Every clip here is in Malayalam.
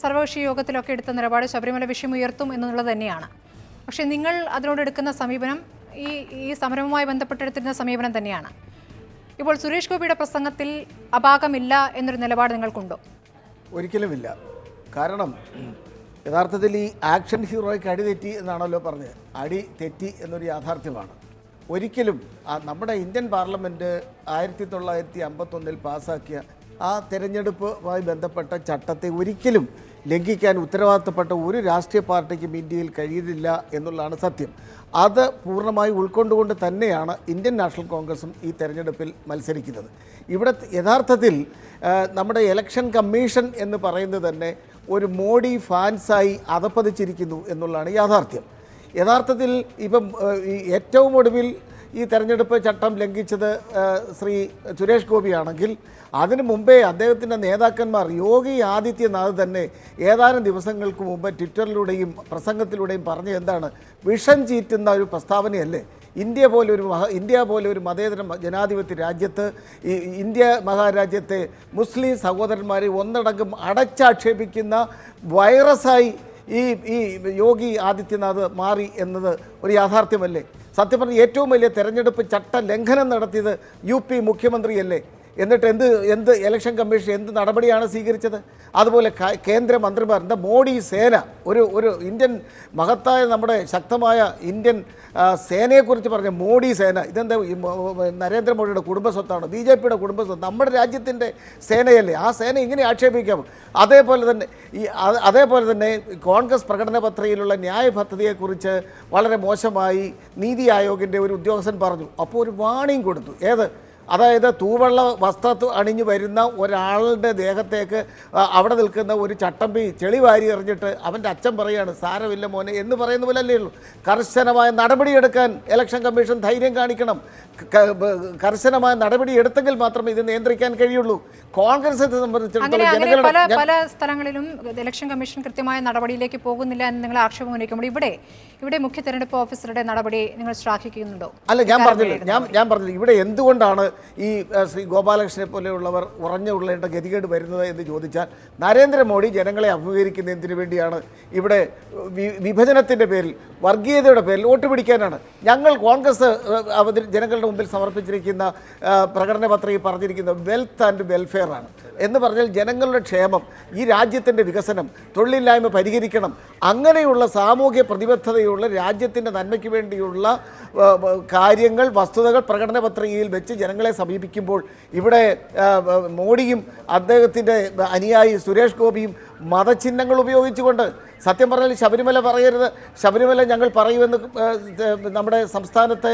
സർവകക്ഷി യോഗത്തിലൊക്കെ എടുത്ത നിലപാട് ശബരിമല വിഷയം ഉയർത്തും എന്നുള്ളത് തന്നെയാണ്. പക്ഷേ നിങ്ങൾ അതിനോട് എടുക്കുന്ന സമീപനം ഈ ഈ സമരവുമായി ബന്ധപ്പെട്ടെടുത്തിരുന്ന സമീപനം തന്നെയാണ്. ഇപ്പോൾ സുരേഷ് ഗോപിയുടെ പ്രസംഗത്തിൽ അപാകമില്ല എന്നൊരു നിലപാട് നിങ്ങൾക്കുണ്ടോ? ഒരിക്കലുമില്ല. കാരണം യഥാർത്ഥത്തിൽ ഈ ആക്ഷൻ ഹീറോയ്ക്ക് അടി തെറ്റി എന്നാണല്ലോ പറഞ്ഞത്. അടി തെറ്റി എന്നൊരു യാഥാർത്ഥ്യമാണ്. ഒരിക്കലും നമ്മുടെ ഇന്ത്യൻ പാർലമെന്റ് ആയിരത്തി തൊള്ളായിരത്തി അമ്പത്തൊന്നിൽ പാസ്സാക്കിയ ആ തെരഞ്ഞെടുപ്പുമായി ബന്ധപ്പെട്ട ചട്ടത്തെ ഒരിക്കലും ലംഘിക്കാൻ ഉത്തരവാദിത്തപ്പെട്ട ഒരു രാഷ്ട്രീയ പാർട്ടിക്കും ഇന്ത്യയിൽ കഴിയുന്നില്ല എന്നുള്ളതാണ് സത്യം. അത് പൂർണമായി ഉൾക്കൊണ്ടുകൊണ്ട് തന്നെയാണ് ഇന്ത്യൻ നാഷണൽ കോൺഗ്രസും ഈ തെരഞ്ഞെടുപ്പിൽ മത്സരിക്കുന്നത്. ഇവിടെ യഥാർത്ഥത്തിൽ നമ്മുടെ ഇലക്ഷൻ കമ്മീഷൻ എന്ന് പറയുന്നത് തന്നെ ഒരു മോഡി ഫാൻസായി അതപ്പതിച്ചിരിക്കുന്നു എന്നുള്ളതാണ് യാഥാർത്ഥ്യം. യഥാർത്ഥത്തിൽ ഇപ്പം ഏറ്റവും ഒടുവിൽ ഈ തെരഞ്ഞെടുപ്പ് ചട്ടം ലംഘിച്ചത് ശ്രീ സുരേഷ് ഗോപിയാണെങ്കിൽ അതിനു മുമ്പേ അദ്ദേഹത്തിന്റെ നേതാക്കന്മാർ യോഗി ആദിത്യനാഥ് തന്നെ ഏതാനും ദിവസങ്ങൾക്ക് മുമ്പ് ട്വിറ്ററിലൂടെയും പ്രസംഗത്തിലൂടെയും പറഞ്ഞു എന്താണ്? വിഷം ചീറ്റുന്ന ഒരു പ്രസ്താവനയല്ലേ? ഇന്ത്യ പോലെ ഒരു മഹ ഇന്ത്യ പോലെ ഒരു മതേതര ജനാധിപത്യ രാജ്യത്ത് ഈ ഇന്ത്യ മഹാരാജ്യത്തെ മുസ്ലിം സഹോദരന്മാരെ ഒന്നടങ്കം അടച്ചാക്ഷേപിക്കുന്ന വൈറസായി ഈ ഈ യോഗി ആദിത്യനാഥ് മാറി എന്നത് ഒരു യാഥാർത്ഥ്യമല്ലേ? സത്യം പറഞ്ഞ ഏറ്റവും വലിയ തെരഞ്ഞെടുപ്പ് ചട്ട ലംഘനം നടത്തിയത് യു പി മുഖ്യമന്ത്രിയല്ലേ? എന്നിട്ട് എന്ത് എന്ത് ഇലക്ഷൻ കമ്മീഷൻ എന്ത് നടപടിയാണ് സ്വീകരിച്ചത്? അതുപോലെ കേന്ദ്ര മന്ത്രിമാർ എന്താ മോഡി സേന ഒരു ഒരു ഇന്ത്യൻ മഹത്തായ നമ്മുടെ ശക്തമായ ഇന്ത്യൻ സേനയെക്കുറിച്ച് പറഞ്ഞ മോഡി സേന ഇതെന്താ നരേന്ദ്രമോദിയുടെ കുടുംബ സ്വത്താണ് ബി ജെ പിയുടെ കുടുംബസ്വത്ത് നമ്മുടെ രാജ്യത്തിന്റെ സേനയല്ലേ ആ സേന ഇങ്ങനെ ആക്ഷേപിക്കാം. അതേപോലെ തന്നെ ഈ അതേപോലെ തന്നെ കോൺഗ്രസ് പ്രകടന പത്രികയിലുള്ള ന്യായ പദ്ധതിയെക്കുറിച്ച് വളരെ മോശമായി നീതി ആയോഗിന്റെ ഒരു ഉദ്യോഗസ്ഥൻ പറഞ്ഞു. അപ്പോൾ ഒരു വാണിംഗ് കൊടുത്തു. ഏത്? അതായത് തൂവെള്ള വസ്ത്രത്ത് അണിഞ്ഞു വരുന്ന ഒരാളുടെ ദേഹത്തേക്ക് അവിടെ നിൽക്കുന്ന ഒരു ചട്ടമ്പി ചെളി വാരി എറിഞ്ഞിട്ട് അവന്റെ അച്ഛൻ പറയാണ് സാരമില്ല മോനെ എന്ന് പറയുന്ന പോലെ അല്ലേ ഉള്ളൂ. കർശനമായ നടപടിയെടുക്കാൻ ഇലക്ഷൻ കമ്മീഷൻ ധൈര്യം കാണിക്കണം. കർശനമായ നടപടി എടുത്തെങ്കിൽ മാത്രമേ ഇത് നിയന്ത്രിക്കാൻ കഴിയുള്ളൂ. കോൺഗ്രസ് സംബന്ധിച്ചിടത്തോളം പല സ്ഥലങ്ങളിലും ഇലക്ഷൻ കമ്മീഷൻ കൃത്യമായ നടപടിയിലേക്ക് പോകുന്നില്ല എന്ന് നിങ്ങൾ ആക്ഷേപം ഉന്നയിക്കുമ്പോൾ ഇവിടെ ഇവിടെ മുഖ്യ തെരഞ്ഞെടുപ്പ് ഓഫീസറുടെ നടപടി നിങ്ങൾ ശ്ലാഘിക്കുന്നുണ്ടോ? അല്ല ഞാൻ പറഞ്ഞില്ല ഞാൻ ഞാൻ പറഞ്ഞില്ല ഇവിടെ എന്തുകൊണ്ടാണ് ഈ ശ്രീ ഗോപാലകൃഷ്ണനെ പോലെയുള്ളവർ ഉറഞ്ഞു ഉള്ളേണ്ട ഗതികേട് വരുന്നത് എന്ന് ചോദിച്ചാൽ നരേന്ദ്രമോദി ജനങ്ങളെ അഭിമുഖീകരിക്കുന്നതിന് വേണ്ടിയാണ് ഇവിടെ വിഭജനത്തിന്റെ പേരിൽ വർഗീയതയുടെ പേരിൽ വോട്ട് പിടിക്കാനാണ്. ഞങ്ങൾ കോൺഗ്രസ് ജനങ്ങളുടെ മുമ്പിൽ സമർപ്പിച്ചിരിക്കുന്ന പ്രകടന പത്രികയിൽ പറഞ്ഞിരിക്കുന്ന വെൽത്ത് ആൻഡ് വെൽഫെയർ ആണ്. എന്ന് പറഞ്ഞാൽ ജനങ്ങളുടെ ക്ഷേമം ഈ രാജ്യത്തിന്റെ വികസനം തൊഴിലില്ലായ്മ പരിഹരിക്കണം അങ്ങനെയുള്ള സാമൂഹ്യ പ്രതിബദ്ധതയുള്ള രാജ്യത്തിന്റെ നന്മയ്ക്ക് വേണ്ടിയുള്ള കാര്യങ്ങൾ വസ്തുതകൾ പ്രകടന പത്രികയിൽ വെച്ച് ജനങ്ങളെ സമീപിക്കുമ്പോൾ ഇവിടെ മോഡിയും അദ്ദേഹത്തിന്റെ അനുയായി സുരേഷ് ഗോപിയും മതചിഹ്നങ്ങൾ ഉപയോഗിച്ചുകൊണ്ട്. സത്യം പറഞ്ഞാൽ ശബരിമല പറയരുത്. ശബരിമല ഞങ്ങൾ പറയുമെന്ന് നമ്മുടെ സംസ്ഥാനത്തെ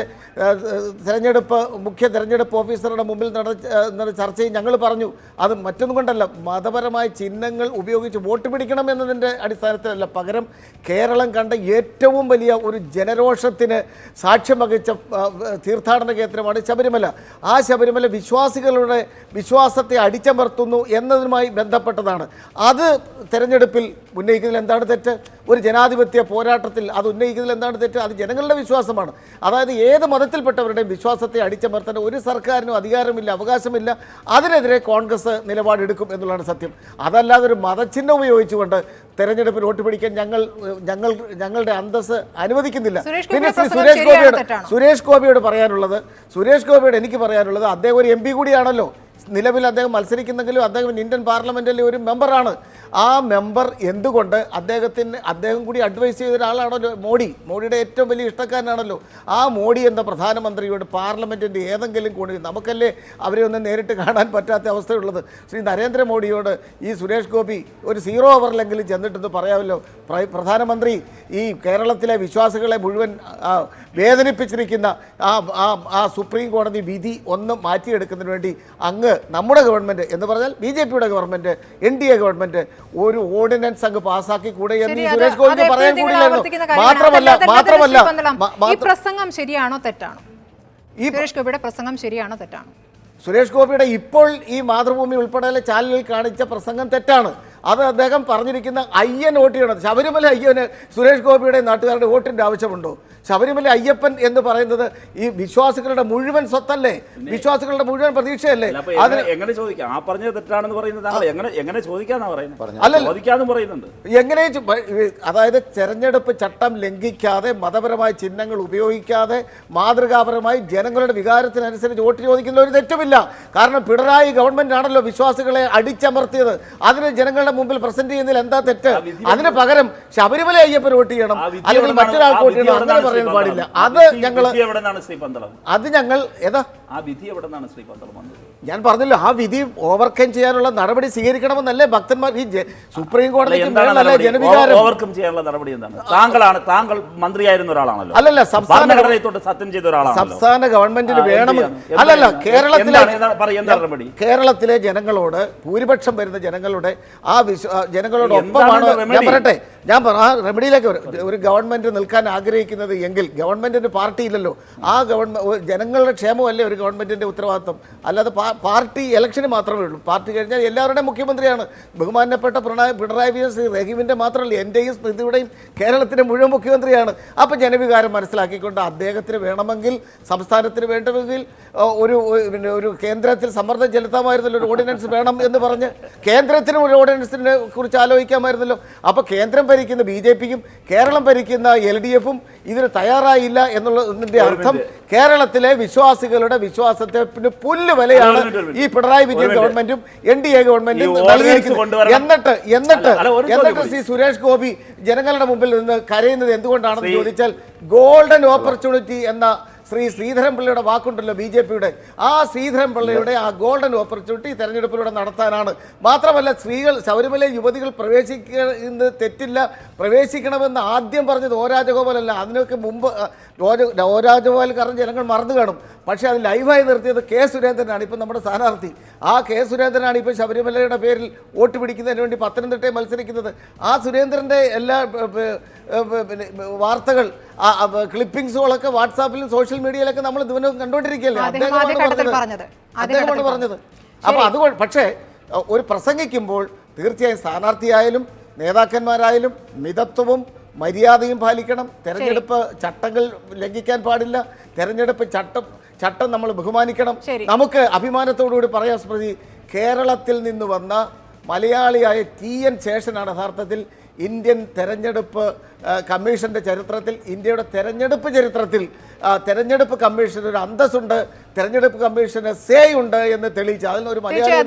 തിരഞ്ഞെടുപ്പ് മുഖ്യ തിരഞ്ഞെടുപ്പ് ഓഫീസറുടെ മുമ്പിൽ നടന്ന ചർച്ചയിൽ ഞങ്ങൾ പറഞ്ഞു. അത് മറ്റൊന്നും കൊണ്ടല്ല. മതപരമായ ചിഹ്നങ്ങൾ ഉപയോഗിച്ച് വോട്ട് പിടിക്കണം എന്നതിന്റെ അടിസ്ഥാനത്തിലല്ല. പകരം കേരളം കണ്ട ഏറ്റവും വലിയ ഒരു ജനരോഷത്തിന് സാക്ഷ്യം വഹിച്ച തീർത്ഥാടന കേന്ദ്രമാണ് ശബരിമല. ആ ശബരിമല വിശ്വാസികളുടെ വിശ്വാസത്തെ അടിച്ചമർത്തുന്നു എന്നതുമായി ബന്ധപ്പെട്ടതാണ്. അത് തെരഞ്ഞെടുപ്പിൽ ഉന്നയിക്കുന്നതിൽ എന്താണ് തെറ്റ്? ഒരു ജനാധിപത്യ പോരാട്ടത്തിൽ അത് ഉന്നയിക്കുന്നതിൽ എന്താണ് തെറ്റ്? അത് ജനങ്ങളുടെ വിശ്വാസമാണ്. അതായത് ഏത് മതത്തിൽപ്പെട്ടവരുടെയും വിശ്വാസത്തെ അടിച്ചമർത്താൻ ഒരു സർക്കാരിനും അധികാരമില്ല അവകാശമില്ല. അതിനെതിരെ കോൺഗ്രസ് നിലപാടെടുക്കും എന്നുള്ളതാണ് സത്യം. അതല്ലാതെ ഒരു മതചിഹ്നം ഉപയോഗിച്ചുകൊണ്ട് തെരഞ്ഞെടുപ്പിൽ വോട്ട് പിടിക്കാൻ ഞങ്ങൾ ഞങ്ങൾ ഞങ്ങളുടെ അന്തസ് അനുവദിക്കുന്നില്ല. പിന്നെ ശ്രീ സുരേഷ് ഗോപിയോട് സുരേഷ് ഗോപിയോട് പറയാനുള്ളത് സുരേഷ് ഗോപിയോട് എനിക്ക് പറയാനുള്ളത് അദ്ദേഹം ഒരു എം പി കൂടിയാണല്ലോ. നിലവിൽ അദ്ദേഹം മത്സരിക്കുന്നെങ്കിലും അദ്ദേഹം ഇന്ത്യൻ പാർലമെന്റിലെ ഒരു മെമ്പറാണ്. ആ മെമ്പർ എന്തുകൊണ്ട് അദ്ദേഹത്തിന് അദ്ദേഹം കൂടി അഡ്വൈസ് ചെയ്ത ഒരാളാണല്ലോ മോഡി? മോഡിയുടെ ഏറ്റവും വലിയ ഇഷ്ടക്കാരനാണല്ലോ. ആ മോഡി എന്ന പ്രധാനമന്ത്രിയോട് പാർലമെന്റിന്റെ ഏതെങ്കിലും കൂടി നമുക്കല്ലേ അവരെ ഒന്നും നേരിട്ട് കാണാൻ പറ്റാത്ത അവസ്ഥയുള്ളത്? ശ്രീ നരേന്ദ്രമോദിയോട് ഈ സുരേഷ് ഗോപി ഒരു സീറോ ഓവറിലെങ്കിലും ചെന്നിട്ടെന്ന് പറയാമല്ലോ. പ്രധാനമന്ത്രി ഈ കേരളത്തിലെ വിശ്വാസികളെ മുഴുവൻ വേദനിപ്പിച്ചിരിക്കുന്ന ആ ആ സുപ്രീം കോടതി വിധി ഒന്ന് മാറ്റിയെടുക്കുന്നതിന് വേണ്ടി അങ്ങ് നമ്മുടെ ഗവൺമെന്റ് എന്ന് പറഞ്ഞാൽ ബി ജെ പിയുടെ government N D A government ഒരു ഓർഡിനൻസ് അങ്ങ് പാസ്സാക്കി കൂടെ എന്ന് സുരേഷ് ഗോപിക്ക് പറയാൻ കൂടിയില്ലായിരുന്നു. മാത്രമല്ല മാത്രമല്ല ഈ പ്രസംഗം ശരിയാണോ തെറ്റാണോ? ഈ സുരേഷ് ഗോപിയുടെ പ്രസംഗം ശരിയാണോ തെറ്റാണോ? സുരേഷ് ഗോപിയുടെ ഇപ്പോൾ ഈ മാതൃഭൂമി ഉൾപ്പെടെയുള്ള ചാനലിൽ കാണിച്ച പ്രസംഗം തെറ്റാണ്. അത് അദ്ദേഹം പറഞ്ഞിരിക്കുന്ന അയ്യൻ വോട്ട് ചെയ്യണം. ശബരിമല അയ്യന് സുരേഷ് ഗോപിയുടെ നാട്ടുകാരുടെ വോട്ടിന്റെ ആവശ്യമുണ്ടോ? ശബരിമല അയ്യപ്പൻ എന്ന് പറയുന്നത് ഈ വിശ്വാസികളുടെ മുഴുവൻ സ്വത്തല്ലേ? വിശ്വാസികളുടെ മുഴുവൻ പ്രതീക്ഷയല്ലേ? അതിന് എങ്ങനെ- ചോദിക്കാം? ആ പറഞ്ഞത് തെറ്റാണെന്ന് പറയുന്നത് എങ്ങനെ എങ്ങനെ ചോദിക്കാന്നാ പറയുന്നത്? അല്ലല്ല. പറയുന്നുണ്ട്. എങ്ങനെ അതായത് തെരഞ്ഞെടുപ്പ് ചട്ടം ലംഘിക്കാതെ മതപരമായ ചിഹ്നങ്ങൾ ഉപയോഗിക്കാതെ മാതൃകാപരമായി ജനങ്ങളുടെ വികാരത്തിനനുസരിച്ച് വോട്ട് ചോദിക്കുന്ന ഒരു തെറ്റുമില്ല. കാരണം പിണറായി ഗവൺമെന്റ് ആണല്ലോ വിശ്വാസികളെ അടിച്ചമർത്തിയത്. അതിന് ജനങ്ങളുടെ മുമ്പിൽ പ്രസന്റ് ചെയ്യുന്നതിൽ എന്താ തെറ്റ്? അതിന് പകരം ശബരിമല അയ്യപ്പൻ വോട്ട് ചെയ്യണം. അല്ലെങ്കിൽ മറ്റൊരാൾക്ക് വോട്ട് ചെയ്യണം. അങ്ങനെ പറയാൻ പാടില്ല. അത് ഞങ്ങൾ അത് ഞങ്ങൾ ഏതാ? ആ വിധി എവിടെ നിന്നാണ് ശ്രീ പന്തളം വന്നത്? ഞാൻ പറഞ്ഞല്ലോ ആ വിധി ഓവർകം ചെയ്യാനുള്ള നടപടി സ്വീകരിക്കണമെന്നല്ലേ ഭക്തന്മാർ ഈ സുപ്രീം കോടതി ഓവർകം ചെയ്യാനുള്ള നടപടി എന്താണ്? താങ്കളാണ് താങ്കൾ മന്ത്രിയായിരുന്ന ഒരാളാണല്ലോ. അല്ലല്ല, സംസ്ഥാന ഭരണഘടനയെ തൊട്ട് സത്യം ചെയ്ത ഒരാളാണ് സംസ്ഥാന ഗവൺമെന്റിന് വേണം അല്ലല്ല കേരളത്തിലെ നടപടി? കേരളത്തിലെ ജനങ്ങളോട് ഭൂരിപക്ഷം വരുന്ന ജനങ്ങളുടെ ആ വിശ്വ ജനങ്ങളോട് ഒപ്പമാണ്? ഞാൻ പറയട്ടെ ഞാൻ ആ റെമഡിയിലേക്ക് വരും ഒരു ഗവൺമെന്റ് നിൽക്കാൻ ആഗ്രഹിക്കുന്നത് എങ്കിൽ ഗവൺമെന്റിന് പാർട്ടി ഇല്ലല്ലോ ആ ഗവൺമെന്റ് ജനങ്ങളുടെ ക്ഷേമമല്ലേ ഒരു ഗവൺമെന്റിന്റെ ഉത്തരവാദിത്വം? അല്ലാതെ പാർട്ടി ഇലക്ഷന് മാത്രമേ ഉള്ളൂ. പാർട്ടി കഴിഞ്ഞാൽ എല്ലാവരുടെയും മുഖ്യമന്ത്രിയാണ്. ബഹുമാനപ്പെട്ട പിണറായി പിണറായി വിജയൻ ശ്രീ റഹീമിന്റെ മാത്രമല്ല എന്റെയും സ്മൃതിയുടെയും കേരളത്തിന്റെ മുഴുവൻ മുഖ്യമന്ത്രിയാണ്. അപ്പോൾ ജനവികാരം മനസ്സിലാക്കിക്കൊണ്ട് അദ്ദേഹത്തിന് വേണമെങ്കിൽ സംസ്ഥാനത്തിന് വേണ്ടമെങ്കിൽ ഒരു പിന്നെ ഒരു കേന്ദ്രത്തിൽ സമ്മർദ്ദം ചെലുത്താമായിരുന്നല്ലോ ഒരു ഓർഡിനൻസ് വേണം എന്ന് പറഞ്ഞ് കേന്ദ്രത്തിനും ഒരു ഓർഡിനൻസിനെ കുറിച്ച് ആലോചിക്കാമായിരുന്നല്ലോ. അപ്പോൾ കേന്ദ്രം ഭരിക്കുന്ന ബി ജെ പിക്കും കേരളം ഭരിക്കുന്ന എൽ ഡി എഫും ഇതിന് തയ്യാറായില്ല എന്നുള്ളതിന്റെ അർത്ഥം കേരളത്തിലെ വിശ്വാസികളുടെ വിശ്വാസത്തെ പിന്നെ പുല്ല് വിലയാണ് ഈ പിണറായി വിജയൻ ഗവൺമെന്റും എൻ ഡി എ ഗവൺമെന്റും നൽകിയിരിക്കുന്നത് എന്നിട്ട് എന്നിട്ട് എന്നിട്ട് സി ശ്രീ സുരേഷ് ഗോപി ജനങ്ങളുടെ മുമ്പിൽ നിന്ന് കരയുന്നത് എന്തുകൊണ്ടാണെന്ന് ചോദിച്ചാൽ ഗോൾഡൻ ഓപ്പർച്യൂണിറ്റി എന്ന ശ്രീ ശ്രീധരൻ പിള്ളയുടെ വാക്കുണ്ടല്ലോ ബി ജെ പിയുടെ. ആ ശ്രീധരൻ പിള്ളയുടെ ആ ഗോൾഡൻ ഓപ്പർച്യൂണിറ്റി തെരഞ്ഞെടുപ്പിലൂടെ നടത്താനാണ്. മാത്രമല്ല സ്ത്രീകൾ ശബരിമല യുവതികൾ പ്രവേശിക്കുന്നത് തെറ്റില്ല. പ്രവേശിക്കണമെന്ന് ആദ്യം പറഞ്ഞത് ഓ രാജഗോപാലല്ല. അതിനൊക്കെ മുമ്പ് ഓ- രാജഗോപാൽ കാരണം ജനങ്ങൾ മറന്നു കാണും. പക്ഷേ അത് ലൈവായി നിർത്തിയത് കെ സുരേന്ദ്രനാണ്. ഇപ്പം നമ്മുടെ സ്ഥാനാർത്ഥി. ആ കെ സുരേന്ദ്രനാണ് ഇപ്പം ശബരിമലയുടെ പേരിൽ വോട്ട് പിടിക്കുന്നതിന് വേണ്ടി പത്തനംതിട്ടയെ മത്സരിക്കുന്നത്. ആ സുരേന്ദ്രന്റെ എല്ലാ പിന്നെ വാർത്തകൾ ക്ലിപ്പിംഗ്സുകളൊക്കെ വാട്സാപ്പിലും സോഷ്യൽ മീഡിയയിലൊക്കെ നമ്മൾ ദിവനവും കണ്ടുകൊണ്ടിരിക്കുകയല്ലേ? അദ്ദേഹം അദ്ദേഹമാണ്. പറഞ്ഞത്. അപ്പോൾ അതുകൊണ്ട് പക്ഷേ ഒരു പ്രസംഗിക്കുമ്പോൾ തീർച്ചയായും സ്ഥാനാർത്ഥിയായാലും നേതാക്കന്മാരായാലും മിതത്വവും മര്യാദയും പാലിക്കണം. തെരഞ്ഞെടുപ്പ് ചട്ടങ്ങൾ ലംഘിക്കാൻ പാടില്ല. തെരഞ്ഞെടുപ്പ് ചട്ടം ചട്ടം നമ്മൾ ബഹുമാനിക്കണം. നമുക്ക് അഭിമാനത്തോടുകൂടി പറയാം സ്മൃതി. കേരളത്തിൽ നിന്ന് വന്ന മലയാളിയായ ടി. എൻ. ശേഷനാണ് യഥാർത്ഥത്തിൽ ഇന്ത്യൻ തെരഞ്ഞെടുപ്പ് കമ്മീഷന്റെ ചരിത്രത്തിൽ ഇന്ത്യയുടെ തെരഞ്ഞെടുപ്പ് ചരിത്രത്തിൽ തെരഞ്ഞെടുപ്പ് കമ്മീഷന് ഒരു അന്തസ്സുണ്ട് തെരഞ്ഞെടുപ്പ് കമ്മീഷന് സേ ഉണ്ട് എന്ന് തെളിയിച്ചു അതിനൊരു മലയാളം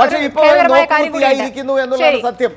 പക്ഷേ ഇപ്പോൾ എന്നുള്ളതാണ് സത്യം.